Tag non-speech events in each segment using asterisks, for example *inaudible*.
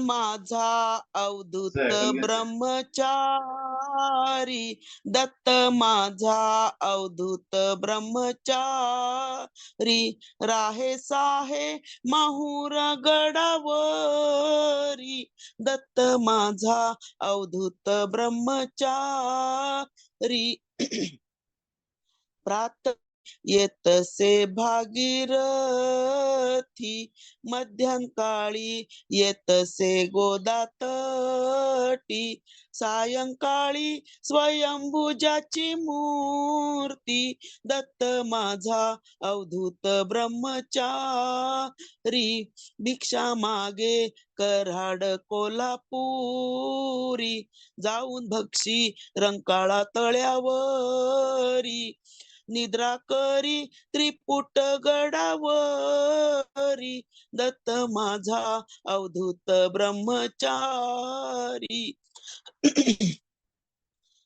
माझा अवधूत. ब्रह्मचारी. दत्त माझा अवधूत ब्रह्मचारी. राहे साहे माहूर गडावरी. दत्त माझा अवधूत ब्रह्मचारी. *clears throat* प्रात येतसे भागीरथी मध्यंकाळी येतसे गोदातटी सायंकाळी स्वयंभुजाची मूर्ती दत्त माझा अवधूत ब्रह्मचारी भिक्षा मागे कराड कोल्हापुरी जाऊन भक्षी रंकाळा तळ्यावरी निद्रा करी त्रिपुट गडावरी दत्त माझा अवधूत ब्रह्मचारी. *clears throat*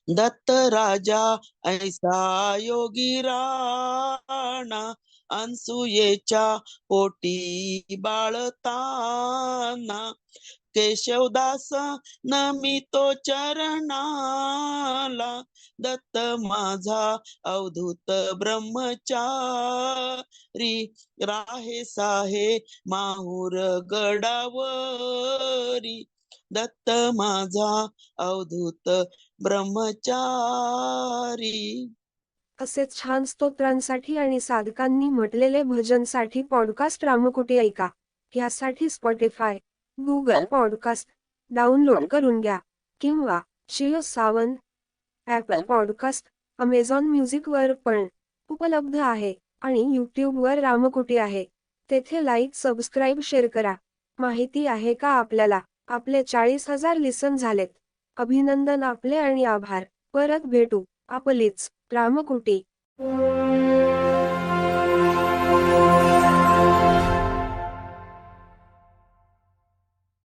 दत्त राजा ऐसा योगी राणा अनसुयेच्या पोटी बाळताना. केशवदास नमितो चरणाला. दत्त माझा अवधूत ब्रह्मचारी. राहे साहे माहूर गडावरी. दत्त माझा अवधूत ब्रह्मचारी. असेच छान स्तोत्रांसाठी आणि साधकांनी म्हटलेले भजनसाठी पॉडकास्ट रामकुटी ऐका. यासाठी स्पॉटीफाय गुगल पॉडकास्ट डाउनलोड करून घ्या किंवा Jio Saavn Apple podcast Amazon म्युझिकवर पण उपलब्ध आहे आणि यूट्यूबवर रामकुटी आहे. तेथे लाईक सबस्क्राईब शेअर करा. माहिती आहे का आपल्याला? आपले चाळीस हजार लिसन झालेत. अभिनंदन आपले आणि आभार. परत भेटू. आपलीच रामकुटी.